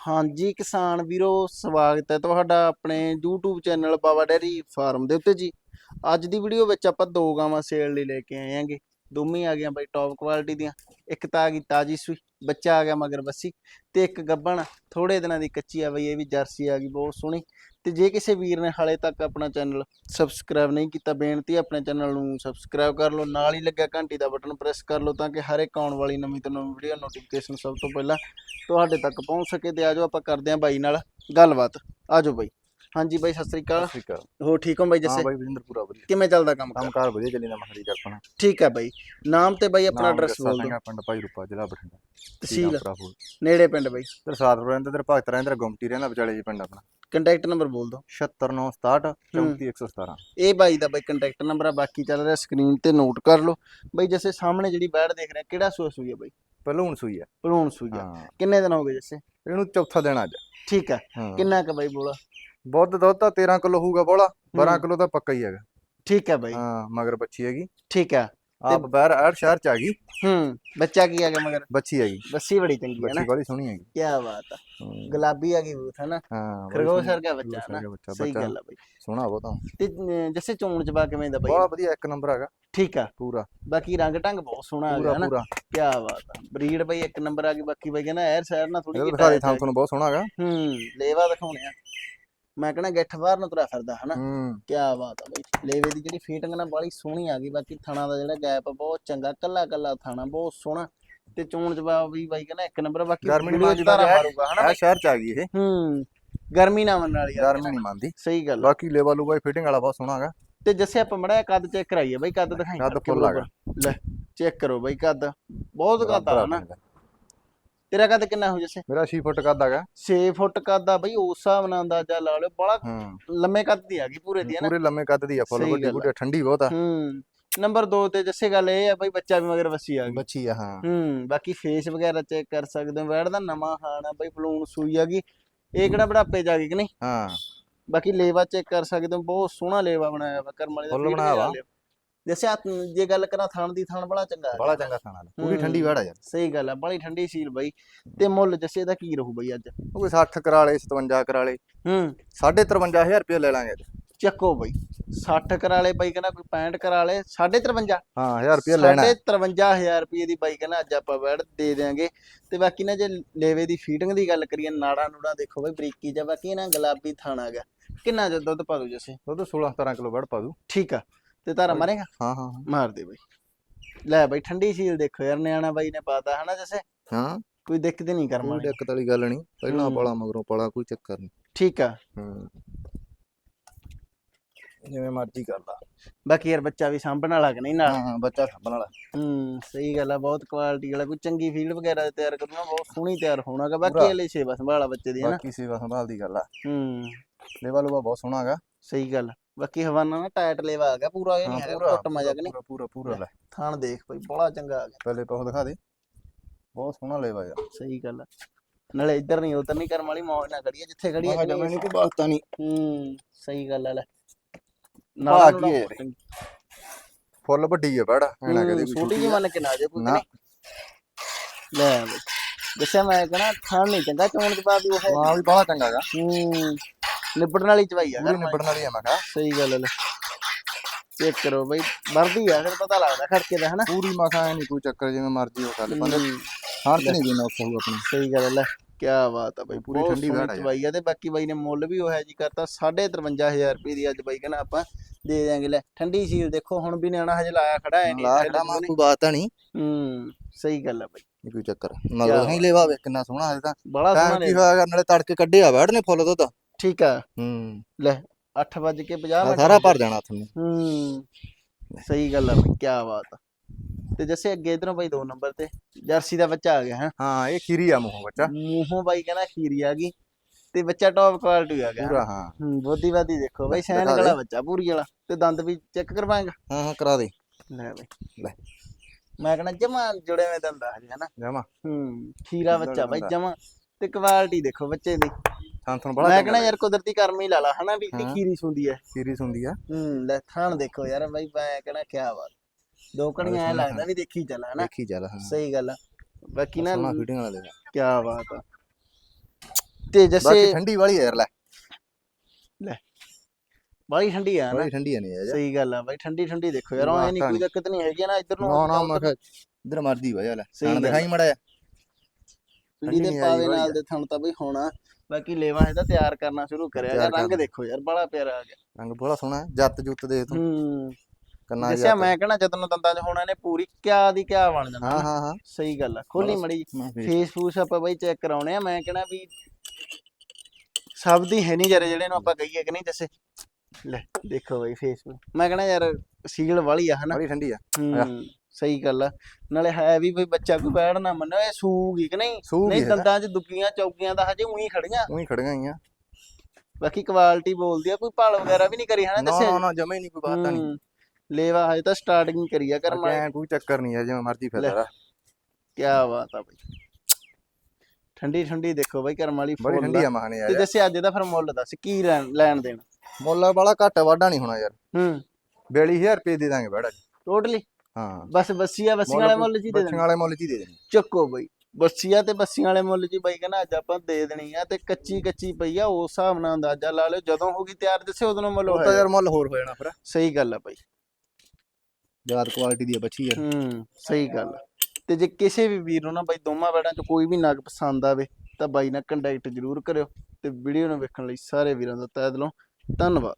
ਹਾਂਜੀ, ਕਿਸਾਨ ਵੀਰੋ, ਸਵਾਗਤ ਹੈ ਤੁਹਾਡਾ ਆਪਣੇ YouTube channel Baba dairy farm ਦੇ ਉੱਤੇ ਜੀ। ਅੱਜ ਦੀ ਵੀਡੀਓ ਵਿੱਚ ਆਪਾਂ ਦੋ ਗਾਵਾਂ ਸੇਲ ਲਈ ਲੈ ਕੇ ਆਏ ਆਂਗੇ ਦੋਵੇਂ ਆ ਗਈਆਂ ਬਾਈ ਟੌਪ ਕੁਆਲਿਟੀ ਦੀਆਂ। ਇੱਕ ਤਾਂ ਆ ਗਈ ਤਾਜੀ ਸੂਈ, ਬੱਚਾ ਆ ਗਿਆ ਮਗਰ ਬੱਸੀ ਤੇ ਇੱਕ ਗੱਬਣ। ਥੋੜੇ ਦਿਨਾਂ ਦੀ ਕੱਚੀ ਆ ਬਈ, ਇਹ ਵੀ ਜਰਸੀ ਆ ਗਈ, ਬਹੁਤ ਸੋਹਣੀ। ਤੇ ਜੇ ਕਿਸੇ ਵੀਰ ਨੇ ਹਾਲੇ ਤੱਕ ਆਪਣਾ ਚੈਨਲ ਸਬਸਕ੍ਰਾਈਬ ਨਹੀਂ ਕੀਤਾ, ਬੇਨਤੀ ਆਪਣੇ ਚੈਨਲ ਨੂੰ ਸਬਸਕ੍ਰਾਈਬ ਕਰ ਲਓ। ਨਾਲ ਹੀ ਲੱਗਿਆ ਘੰਟੀ ਦਾ ਬਟਨ ਪ੍ਰੈਸ ਕਰ ਲਓ ਤਾਂ ਕਿ ਹਰ ਇੱਕ ਆਉਣ ਵਾਲੀ ਨਵੀਂ ਤੋਂ ਨਵੀਂ ਵੀਡੀਓ ਨੋਟੀਫਿਕੇਸ਼ਨ ਸਭ ਤੋਂ ਪਹਿਲਾਂ ਤੁਹਾਡੇ ਤੱਕ ਪਹੁੰਚ ਸਕੇ। ਤੇ ਆਜੋ ਆਪਾਂ ਕਰਦੇ ਆਂ ਬਾਈ ਨਾਲ ਗੱਲਬਾਤ। ਆਜੋ ਬਾਈ। ਹਾਂਜੀ ਬਾਈ ਸਤਿ ਸ੍ਰੀ ਅਕਾਲ। ਠੀਕ ਆ ਹੋ ਠੀਕ ਹੋ ਬਾਈ ਹਾਂ ਜੱਸੇ ਬਾਈ ਵਿਜਿੰਦਰ ਪੂਰਾ ਵਧੀਆ। ਕਿਵੇਂ ਚੱਲਦਾ ਕੰਮ ਕਾਰ? ਕੰਮਕਾਰ ਵਧੀਆ ਚੱਲੀ ਨਾ ਮਖਰੀ ਕਰਪਣਾ ਠੀਕ ਹੈ ਬਾਈ। ਨਾਮ ਤੇ ਬਾਈ ਆਪਣਾ ਐਡਰੈਸ ਬੋਲ ਦਿਓ। ਆ, ਪਿੰਡ ਭਾਈ ਰੂਪਾ ਜ਼ਿਲ੍ਹਾ ਬਠਿੰਡਾ। ਤਹਿਸੀਲ। ਨੇੜੇ ਪਿੰਡ ਬਾਈ। ਤੇ ਸਾਧਰ ਰਹਿੰਦੇ ਤੇ ਭਗਤ ਰਹਿੰਦੇ ਗੁੰਮਟੀ ਰਹਿੰਦਾ ਵਿਚਾਲੇ ਜੀ ਪਿੰਡ ਆਪਣਾ। ਕੰਟੈਕਟ ਨੰਬਰ ਬੋਲ ਦਿਓ। 76967 34117 ਇਹ ਬਾਈ ਦਾ ਬਾਈ ਕੰਟੈਕਟ ਨੰਬਰ ਆ ਬਾਕੀ ਚੱਲ ਰਿਹਾ ਸਕਰੀਨ ਤੇ ਨੋਟ ਕਰ ਲਓ। ਬਾਈ ਜੱਸੇ ਸਾਹਮਣੇ ਜਿਹੜੀ ਬੈੜ ਦੇਖ ਰਹੇ ਆ, ਕਿਹੜਾ ਸੂਆ ਸੂਈ ਹੈ ਬਾਈ? ਪਹਿਲੂਣ ਸੂਈ ਆ। ਭਲੂਣ ਸੂਈ ਆ। ਹਾਂ। ਕਿੰਨੇ ਦਿਨ ਹੋ ਗਏ ਜੱਸੇ? ਇਹਨੂੰ ਚੌਥਾ ਦਿਨ ਅੱਜ। ਠੀਕ ਹੈ ਹਾਂ। ਕਿੰਨਾ ਕ ਬਾਈ ਬੋਲਾ? ਬੁੱਧ ਦੁੱਧ ਤਾਂ 13 ਕਿਲੋ ਹੋਊਗਾ ਬੋਲਾ 12 ਹੂੰ। ਕਿਲੋ ਤਾਂ ਪੱਕਾ ਹੀ ਹੈਗਾ। ਠੀਕ ਹੈ ਬਾਈ। ਹਾਂ ਮਗਰ ਬੱਚੀ ਹੈਗੀ। ਠੀਕ ਹੈ। ਆਪ ਬਹਿਰ ਐਡ ਸ਼ਹਿਰ ਚ ਆ ਗਈ। ਹੂੰ ਬੱਚਾ ਕੀ ਆ ਗਿਆ ਮਗਰ? ਬੱਚੀ ਹੈਗੀ ਬੱਸੀ ਬੜੀ ਚੰਗੀ ਹੈ ਨਾ। ਬੱਚੀ ਬੜੀ ਸੋਹਣੀ ਹੈਗੀ। ਕੀ ਬਾਤ ਆ। ਗੁਲਾਬੀ ਆ ਗਈ ਬੂਥ ਹੈ ਨਾ ਹਾਂ। ਖਰਗੋਸ਼ ਵਰਗਾ ਬੱਚਾ ਨਾ ਸਹੀ ਗੱਲ ਆ ਬਾਈ। ਸੋਹਣਾ ਬਹੁਤ ਆ ਤੇ ਜੱਸੇ ਚੋਣ ਚ ਬਾ ਕਿਵੇਂ ਦਾ ਬਾਈ? ਬੜਾ ਵਧੀਆ ਇੱਕ ਨੰਬਰ ਹੈਗਾ। ਠੀਕ ਆ। ਪੂਰਾ। ਬਾਕੀ ਰੰਗ ਢੰਗ ਬਹੁਤ ਸੋਹਣਾ ਆ ਗਿਆ ਨਾ ਪੂਰਾ। ਕੀ ਬਾਤ ਆ। ਬਰੀਡ ਬਾਈ ਇੱਕ ਨੰਬਰ ਆ ਗਈ। ਬਾਕੀ ਬਾਈ ਕਹਿੰਦਾ ਐਰ ਸੈਰ ਨਾ ਥੋੜੀ ਜਿਹੀ ਦਿਖਾ ਦੇ ਤੁਹਾਨੂੰ ਬਹੁਤ ਸੋਹਣਾ ਹੈਗਾ। ਹੂੰ ਲੇਵਾ ਦਿਖਾਉਣੇ ਆ। ਮੈਂ ਕਹਿੰਦਾ ਗਿੱਠ ਬਾਹਰ ਨੂੰ ਤੁਰਿਆ ਫਿਰਦਾ ਹਨਾ? ਹੂੰ। ਕੀ ਬਾਤ ਆ ਬਾਈ। ਲੇਵੇ ਦੀ ਜਿਹੜੀ ਫੀਟਿੰਗ ਨਾ ਬਾਲੀ ਸੋਹਣੀ ਆ ਗਈ ਬਾਕੀ ਥਣਾ ਦਾ ਜਿਹੜਾ ਗੈਪ ਬਹੁਤ ਚੰਗਾ ਕੱਲਾ ਕੱਲਾ ਥਾਣਾ ਬਹੁਤ ਸੋਹਣਾ। ਤੇ ਚੋਣ ਜਵਾਬ ਵੀ ਬਾਈ ਕਹਿੰਦਾ ਇੱਕ ਨੰਬਰ ਬਾਕੀ ਗਰਮੀ ਨੀ ਬਾਈ, ਮਾਰੂਗਾ ਹਨਾ? ਸ਼ਹਿਰ ਚ ਆ ਗਈ ਇਹ। ਹੂੰ ਗਰਮੀ ਨਾ ਮੰਨਣ ਵਾਲੀ ਆ। ਗਰਮੀ ਨਹੀਂ ਮੰਨਦੀ। ਸਹੀ ਗੱਲ। ਬਾਕੀ ਲੈਵਲ ਲੂਗਾ ਫਿਟਿੰਗ ਵਾਲਾ ਬਹੁਤ ਸੋਹਣਾ ਹੈਗਾ। ਤੇ ਜੱਸੇ ਆਪਾਂ ਮੜਾ ਕੱਦ ਚੈੱਕ ਕਰਾਈਏ ਬਾਈ ਕੱਦ ਦਿਖਾਈ ਕੱਦ ਫੁੱਲ। ਲੈ ਚੈੱਕ ਕਰੋ ਬਾਈ ਕੱਦ। ਬਹੁਤ ਕੱਦ ਆ ਨਾ। ਤੇਰਾ ਕੱਦ ਕਿੰਨਾ ਹੋ ਜੱਸੇ ਮੇਰਾ 6 ਫੁੱਟ ਕੱਦ ਹੈਗਾ। 6 ਫੁੱਟ ਕੱਦ ਆ ਬਾਈ ਉਸ ਹਿਸਾਬ ਨਾਲ ਅੰਦਾਜ਼ਾ ਲਾ ਲਿਓ। ਬੜਾ ਲੰਮੇ ਕੱਦ ਦੀ ਆ ਗਈ ਪੂਰੇ ਦੀ ਹੈ ਨਾ? ਪੂਰੇ ਲੰਮੇ ਕੱਦ ਦੀ ਆ ਫੁੱਲ ਵੱਡੀ। ਬੁੱਢੀ ਠੰਡੀ ਬਹੁਤ ਆ। ਹੂੰ। ਨੰਬਰ 2 ਤੇ ਜੱਸੇ ਗੱਲ ਇਹ ਆ ਬਾਈ ਬੱਚਾ ਵੀ ਮਗਰ ਵਸੀ ਆ ਗਈ। ਬੱਚੀ ਆ ਹਾਂ। ਹੂੰ ਬਾਕੀ ਫੇਸ ਵਗੈਰਾ ਚੈੱਕ ਕਰ ਸਕਦੇ ਹੋ। ਵੈੜ ਦਾ ਨਵਾਂ ਹਾਣ ਆ ਬਾਈ ਬਲੂਨ ਸੂਈ ਆ ਗਈ। ਇਹ ਕਿਹੜਾ ਬੜਾਪੇ ਜਾ ਗਈ ਕਿ ਨਹੀਂ? ਹਾਂ। ਬਾਕੀ ਲੇਵਾ ਚੈੱਕ ਕਰ ਸਕਦੇ ਹੋ। ਬਹੁਤ ਸੋਹਣਾ ਲੇਵਾ ਬਣਾਇਆ ਵਾ ਕਰਮ ਵਾਲੇ ਦਾ। ਫੁੱਲ ਬਣਾਇਆ ਵੀ ਲਾ ਵਾ। ਲਿਓ। ਜੈਸੇ ਆ ਜੇ ਗੱਲ ਕਰਾਂ ਥਣ ਦੀ ਥਣ ਬੜਾ ਚੰਗਾ ਬੜਾ ਚੰਗਾ ਖਾਣਾ ਪੂਰੀ ਹੂੰ। ਠੰਡੀ ਵਾੜਾ ਯਾਰ। ਸਹੀ ਗੱਲ ਆ ਬੜੀ ਠੰਡੀ ਸੀਲ ਬਾਈ। ਤੇ ਮੁੱਲ ਜੱਸੇ ਦਾ ਕੀ ਰਹੂ ਬਾਈ ਅੱਜ? ਉਹ ਕੋਈ 60 ਕਰਾਲੇ 57 ਕਰਾਲੇ। ਹੂੰ। 53500 ਰੁਪਏ ਲੈ ਲਾਂਗੇ ਅੱਜ। ਚੱਕੋ ਬਾਈ 60 ਕਰਾਲੇ ਬਾਈ ਕਹਿੰਦਾ ਕੋਈ 65 ਕਰਾਲੇ 53 ਹਾਂ 1000 ਰੁਪਏ ਲੈਣਾ। ਹੈ। 53000 ਰੁਪਏ ਦੀ ਬਾਈ ਕਹਿੰਦਾ ਅੱਜ ਆਪਾਂ ਵੈੜ ਦੇ ਦਿਆਂਗੇ। ਤੇ ਬਾਕੀ ਨਾ ਜੇ ਲੇਵੇ ਦੀ ਫੀਡਿੰਗ ਦੀ ਗੱਲ ਕਰੀਏ ਨਾੜਾ ਨੂੜਾ ਦੇਖੋ ਬਾਈ ਬਰੀਕੀ ਜਾਂ ਬਾਕੀ ਨਾ ਗੁਲਾਬੀ ਥਾਣਾ ਹੈਗਾ ਕਿੰਨਾ ਦੁੱਧ ਪਾ ਦੂ ਜੱਸੇ? ਦੁੱਧ 16 17 ਕਿਲੋ ਵੜ ਪਾ ਦੂ ਠੀਕ ਆ। ਤੇ ਤਾਰਾ ਮਾਰੇਗਾ? ਹਾਂ ਹਾਂ। ਮਾਰ ਦੇ ਬਾਈ। ਲੈ ਬਾਈ ਠੰਡੀ ਸੀਲ ਦੇਖੋ ਯਾਰ ਨਿਆਣਾ ਬਾਈ ਨੇ ਪਾਤਾ ਹਨਾ ਜੱਸੇ? ਹਾਂ। ਕੋਈ ਦਿੱਕਤ ਨਹੀਂ ਕਰਮ ਕੋਈ ਦਿੱਕਤ ਵਾਲੀ ਗੱਲ ਨਹੀਂ। ਪਹਿਲਾਂ। ਪਾਲਾ ਮਗਰੋਂ ਪਾਲਾ ਕੋਈ ਚੱਕਰ ਨਹੀਂ। ਠੀਕ ਆ। ਹੂੰ। ਜਿਵੇਂ ਮਰਜ਼ੀ ਕਰ ਲਾ। ਬਾਕੀ ਯਾਰ ਬੱਚਾ ਵੀ ਸਾਂਭਣ ਵਾਲਾ ਕਿ ਨਹੀਂ ਨਾਲ? ਹਾਂ ਬੱਚਾ ਸਾਂਭਣ ਵਾਲਾ। ਹੂੰ ਸਹੀ ਗੱਲ ਆ ਬਹੁਤ ਕੁਆਲਿਟੀ ਵਾਲਾ। ਕੋਈ ਚੰਗੀ ਫੀਲਡ ਵਗੈਰਾ ਤਿਆਰ ਕਰੂਗਾ ਬਹੁਤ ਸੋਹਣੀ ਤਿਆਰ ਹੋਣਾਗਾ। ਬਾਕੀ। ਹਲੇ ਸੇਵਾ ਸੰਭਾਲਾ ਬੱਚੇ ਦੀ ਹੈ ਨਾ ਬਾਕੀ ਸੇਵਾ ਸੰਭਾਲ ਦੀ ਗੱਲ ਆ। ਹੂੰ। ਲੈਵਲ ਲੂਗਾ ਬਹੁਤ ਸੋਹਣਾ ਹੈਗਾ। ਸਹੀ ਗੱਲ। ਬਾਕੀ ਹਵਾਨਾ ਨਾ ਟਾਇਟ ਲੇਵਾ ਆ ਗਿਆ ਪੂਰਾ ਇਹ ਨਹੀਂ ਹਾਂ, ਹੈਗਾ ਟੁੱਟ ਮਜਾ ਕਿ ਨਹੀਂ? ਪੂਰਾ ਪੂਰਾ ਪੂਰਾ ਲੈ। ਥਾਣ ਦੇਖ ਬਈ ਬੜਾ ਚੰਗਾ ਆ ਗਿਆ। ਪਹਿਲੇ ਪਾਉ ਦਿਖਾ ਦੇ। ਬਹੁਤ ਸੋਹਣਾ ਲੈਵਾ ਯਾਰ ਸਹੀ ਗੱਲ ਆ। ਨਾਲੇ ਇੱਧਰ ਨਹੀਂ ਉਧਰ ਨਹੀਂ ਕਰਮ ਵਾਲੀ ਮੌਜ ਨਾ ਖੜੀ ਜਿੱਥੇ ਖੜੀ ਮੈਂ ਜਮੇ ਨਹੀਂ ਕੋਈ ਬਾਤ ਨਹੀਂ ਹੂੰ ਸਹੀ ਗੱਲ ਆ ਲੈ। ਭਾਗ ਨੂੜਾ ਹੀ। ਹੈ। ਫੁੱਲ ਵੱਡੀ ਹੈ ਬੜਾ ਐਨਾ ਹੂੰ, ਕਹਦੇ ਛੋਟੀ ਜਿਹੀ ਮੰਨ ਕੇ ਨਾ ਜੇ ਕੋਈ ਨਾ। ਨਹੀਂ ਲੈ ਦੱਸਿਆ ਮੈਂ ਕਹਣਾ ਥਾਣ ਨਹੀਂ ਚੰਗਾ ਚੋਣ ਚ ਬਾਅਦ ਉਹ ਹੈ। ਹਾਂ ਵੀ ਬੜਾ ਚੰਗਾ ਹੈਗਾ। ਹੂੰ। ਨਿਬੜਨ ਵਾਲੀ ਚਵਾਈ ਆ ਪੂਰੀ। ਨਿਬੜਨ ਵਾਲੀ ਆ ਮੈਂ ਕਿਹਾ। ਸਹੀ ਗੱਲ ਲੈ। ਚੈੱਕ ਕਰੋ ਬਈ ਵਰਦੀ ਆ ਫਿਰ ਪਤਾ ਲੱਗਦਾ ਖੜਕੇ ਦਾ ਹਨਾ? ਪੂਰੀ ਮਸਾ ਐ ਨਹੀਂ ਕੋਈ ਚੱਕਰ ਜਿਵੇਂ ਮਰਜ਼ੀ ਹੋ ਕਰ ਬੰਦੇ ਹੂੰ, ਹਾਂ ਤੇ ਨਹੀਂ ਦੇਣਾ ਉੱਥੇ ਆਪਣੀ। ਸਹੀ ਗੱਲ ਲੈ ਕੀ ਬਾਤ ਆ ਬਈ ਪੂਰੀ ਠੰਡੀ ਵੈੜ ਆ। ਚਵਾਈ ਆ ਤੇ ਬਾਕੀ ਬਾਈ ਨੇ ਮੁੱਲ ਵੀ ਉਹ ਹੈ ਜੀ ਕਰਤਾ 53500 ਰੁਪਏ ਦੀ ਅੱਜ ਬਾਈ ਕਹਿੰਦਾ ਆਪਾਂ ਦੇ ਦਿਆਂਗੇ। ਲੈ ਠੰਡੀ ਸੀਲ ਦੇਖੋ ਹੁਣ ਵੀ ਨਿਆਣਾ ਹਜੇ ਲਾਇਆ ਖੜਾ ਹੈ ਨਹੀਂ ਲਾ ਖੜਾ ਮਾ ਕੋਈ ਬਾਤ ਨਹੀਂ ਹੂੰ ਸਹੀ ਗੱਲ ਹੈ ਬਾਈ। ਨਹੀਂ ਕੋਈ ਚੱਕਰ। ਮਗਰ ਨਹੀਂ ਲੈਵਾ ਵੇ ਕਿੰਨਾ ਸੋਹਣਾ ਹੈ ਤਾਂ। ਬੜਾ ਸੋਹਣਾ ਟਾਈਮ ਕੀ ਨੇ ਹੋਇਆ ਨਾਲੇ ਤੜਕੇ ਕੱਢਿਆ ਨੇ ਫੁੱਲ ਦੁੱਧ। ਠੀਕ ਆ। ਹੂੰ। 8 ਵਜੇ ਕੇ 50 ਆਹ ਮਿੰਟ ਸਾਰਾ ਭਰ ਜਾਣਾ ਤੁਹਾਨੂੰ। ਹੂੰ ਸਹੀ ਗੱਲ ਆ ਬਈ ਕੀ ਬਾਤ ਆ। ਤੇ ਜੱਸੇ ਅੱਗੇ ਇਧਰੋਂ ਬਾਈ ਦੋ ਨੰਬਰ ਤੇ ਜਰਸੀ ਦਾ ਬੱਚਾ ਆ ਗਿਆ ਹੈ। ਹਾਂ ਇਹ ਖੀਰੀ ਆ ਮੂੰਹ ਬੱਚਾ। ਮੂੰਹੋਂ ਬਾਈ ਕਹਿੰਦਾ ਖੀਰੀ ਆ ਗਈ ਤੇ ਬੱਚਾ ਟੌਪ ਕੁਆਲਿਟੀ ਆ ਗਿਆ। ਪੂਰਾ ਹਾਂ। ਹੂੰ ਬੋਦੀਵਾਦੀ ਦੇਖੋ ਬਾਈ ਸੈਨ ਦਿਖਾ ਦੇ। ਬੱਚਾ ਪੂਰੀ ਵਾਲਾ। ਤੇ ਦੰਦ ਵੀ ਚੈੱਕ ਕਰਵਾਏਗਾ? ਹਾਂ ਹਾਂ ਕਰਾ ਦੇ। ਲੈ ਬਾਈ। ਲੈ। ਮੈਂ ਕਹਿੰਦਾ ਜਮਾ ਜੁੜੇ ਹੋਏ ਦੰਦ ਆ ਹਜੇ ਹਨਾ? ਜਾਮਾ। ਹੂੰ ਖੀਰਾ ਬੱਚਾ ਬਾਈ। ਜਮਾ। ਤੇ ਕੁਆਲਿਟੀ ਦੇਖੋ ਬੱਚੇ ਦੀ। ਤੁਹਾਨੂੰ ਬੜਾ ਮੈਂ ਕਹਿੰਦਾ ਯਾਰ ਕੁਦਰਤੀ ਕਰਮ ਹੀ ਲਾ ਲਾ ਹਨਾ ਵੀ ਹਾਂ। ਇੱਡੀ ਖੀਰੀ ਸੁੰਦੀ ਹੈ ਸੀਰੀਜ਼ ਹੁੰਦੀ ਆ। ਹੂੰ ਲੈ ਥਾਣ ਦੇਖੋ ਯਾਰ ਬਾਈ ਮੈਂ ਕਹਿੰਦਾ ਕੀ ਬਾਤ। ਦੋ ਕਣੀਆਂ ਐ ਲੱਗਦਾ ਵੀ ਦੇਖੀ ਚੱਲ ਹਨਾ। ਦੇਖੀ ਚੱਲ ਹਾਂ। ਸਹੀ ਗੱਲ ਆ। ਬਾਕੀ ਨਾ ਸੋਹਣਾ ਫਿਟਿੰਗ ਵਾਲਾ ਲੈ ਕੀ ਬਾਤ ਆ। ਤੇ ਬਾਕੀ ਜੱਸੇ ਠੰਡੀ ਵਾਲੀ ਆ ਯਾਰ ਲੈ। ਬਾਈ ਠੰਡੀ ਆ ਨਾ ਬੜੀ ਠੰਡੀ ਆ ਨਹੀਂ ਯਾਰ ਸਹੀ ਗੱਲ ਆ ਬਾਈ ਠੰਡੀ ਠੰਡੀ ਦੇਖੋ ਯਾਰ ਐ ਨਹੀਂ ਕੋਈ। ਦਿੱਕਤ ਨਹੀਂ ਹੈਗੀ ਨਾ ਇੱਧਰ ਨੂੰ ਨਾ ਨਾ ਮੈਂ ਕਿਹਾ ਇਧਰ ਮਰਦੀ ਵਜਾ ਲੈ। ਸਹੀ ਗੱਲ ਦਿਖਾਈ ਮੜਾ ਪੀੜੀ ਠੰਡੀ ਦੇ ਪਾਵੇ ਨਾਲ ਯਾਰ। ਦੇ ਥਣ ਤਾਂ ਬਈ ਹੋਣਾ। ਬਾਕੀ ਲੇਵਾ ਇਹਦਾ ਤਿਆਰ ਕਰਨਾ ਸ਼ੁਰੂ ਕਰਿਆ ਯਾਰ ਰੰਗ। ਦੇਖੋ ਯਾਰ ਬੜਾ ਪਿਆਰਾ ਆ ਗਿਆ। ਰੰਗ ਬੜਾ ਸੋਹਣਾ ਜੱਤ ਜੁੱਤ ਦੇ ਤੂੰ। ਹੂੰ। ਕੰਨਾ ਦੱਸਿਆ ਮੈਂ ਕਹਣਾ ਜਦੋਂ ਦੰਦਾਂ 'ਚ ਹੋਣਾ ਨੇ ਪੂਰੀ ਕਿਆ ਦੀ ਕਿਆ ਬਣ ਜਾਣਾ। ਹਾਂ ਹਾਂ ਹਾਂ। ਸਹੀ ਗੱਲ ਆ ਖੋਲੀ ਮੜੀ ਫੇਸ ਫੂਸ ਆਪਾਂ ਬਈ ਚੈੱਕ ਕਰਾਉਣੇ ਆ ਮੈਂ ਕਹਣਾ ਵੀ ਸਭ ਦੀ ਹੈ ਨਹੀਂ ਜਰੇ ਜਿਹੜੇ ਨੂੰ ਆਪਾਂ ਕਹੀਏ ਕਿ ਨਹੀਂ ਜੱਸੇ। ਲੈ ਦੇਖੋ ਬਈ ਫੇਸ। ਮੈਂ ਕਹਣਾ ਯਾਰ ਸੀਲ ਵਾਲੀ ਆ ਹਨਾ। ਬੜੀ ਠੰਡੀ ਆ। ਹੂੰ। ਸਹੀ ਗੱਲ ਆ। ਨਾਲੇ ਹੈ ਵੀ ਬਈ ਬੱਚਾ ਕੋਈ ਬੈਠ ਨਾ ਮੰਨੋ ਇਹ ਸੂਗੀ ਕਿ ਨਹੀਂ? ਸੂਗੀ ਨਹੀਂ ਹੈ ਦੰਦਾਂ 'ਚ ਦੁੱਗੀਆਂ ਚੌਕੀਆਂ ਦਾ ਹਜੇ ਉਹੀ ਖੜੀਆਂ। ਉਹੀ ਖੜੀਆਂ ਹੀ ਆ ਬਾਕੀ ਕੁਆਲਿਟੀ ਬੋਲਦੀ ਆ ਕੋਈ ਭਾਲ ਵਗੈਰਾ ਵੀ ਨਹੀਂ ਕਰੀ ਹਨਾ ਨਾ ਦੱਸਿਆ? ਨਾ ਨਾ ਜਮੇ ਨਹੀਂ ਕੋਈ ਬਾਤ ਤਾਂ ਨਹੀਂ। ਹੂੰ। ਲੇਵਾ ਹਜੇ ਤਾਂ ਸਟਾਰਟਿੰਗ ਕਰੀ ਆ ਕਰਮ ਐਂ ਕੋਈ ਚੱਕਰ ਨਹੀਂ ਹੈ ਜਿਵੇਂ ਮਰਜ਼ੀ ਲੈ। ਫਿਰਦਾ ਕੀ ਬਾਤ ਆ ਬਈ। ਠੰਡੀ ਠੰਡੀ ਦੇਖੋ ਬਈ ਕਰਮ ਵਾਲੀ ਬੜੀ ਫੁੱਲ ਠੰਡੀ ਆ। ਆ ਮਹਾਨੇ ਤੇ ਯਾਰ। ਦੱਸਿਆ ਅੱਜ ਦਾ ਫਿਰ ਮੁੱਲ ਦੱਸ ਕੀ ਲੈਣ ਲੈਣ ਦੇਣ? ਮੁੱਲ ਵਾਲਾ ਘੱਟ ਵਾਢਾ ਨਹੀਂ ਹੋਣਾ ਯਾਰ। ਹੂੰ। 42000 ਰੁਪਏ ਦੇ ਦਾਂਗੇ ਬੜਾ ਟੋਟਲੀ ਹਾਂ। ਬਸ ਬੱਸੀਆ ਬੱਸੀਆਂ ਵਾਲੇ ਮੁੱਲ ਜੀ ਦੇ ਦੇਣੇ। ਵਾਲੇ ਮੁੱਲ ਚ ਹੀ ਦੇ ਦੇਣੀ। ਚੱਕੋ ਬਈ ਬੱਸੀਆ ਤੇ ਬੱਸੀਆਂ ਵਾਲੇ ਮੁੱਲ ਜੀ ਬਾਈ ਕਹਿੰਦਾ ਅੱਜ ਆਪਾਂ ਦੇ ਦੇਣੀ ਆ ਤੇ ਕੱਚੀ ਕੱਚੀ ਪਈ ਆ ਉਸ ਹਿਸਾਬ ਨਾਲ ਅੰਦਾਜ਼ਾ ਲਾ ਲਿਓ ਜਦੋਂ ਹੋਗੀ ਤਿਆਰ ਦੱਸਿਓ ਉਦੋਂ ਨੂੰ ਮੁੱਲ ਉਹ ਤਾਂ ਹੋਇਆ ਯਾਰ ਮੁੱਲ ਹੋਰ ਹੋ ਜਾਣਾ ਫਿਰ। ਸਹੀ ਗੱਲ ਆ ਬਾਈ। ਯਾਰ ਕੁਆਲਿਟੀ ਦੀ ਆ ਬੱਚੀ ਯਾਰ ਹੂੰ ਸਹੀ ਗੱਲ ਆ। ਤੇ ਜੇ ਕਿਸੇ ਵੀ ਵੀਰ ਨੂੰ ਨਾ ਬਾਈ ਦੋਵਾਂ ਬੈੜਾਂ ਚ ਕੋਈ ਵੀ ਨਗ ਪਸੰਦ ਆਵੇ ਤਾਂ ਬਾਈ ਨਾਲ ਕੰਟੈਕਟ ਜ਼ਰੂਰ ਕਰਿਓ ਤੇ ਵੀਡੀਓ ਨੂੰ ਵੇਖਣ ਲਈ ਸਾਰੇ ਵੀਰਾਂ ਦਾ ਤਹਿ ਦਿਲੋਂ ਧੰਨਵਾਦ।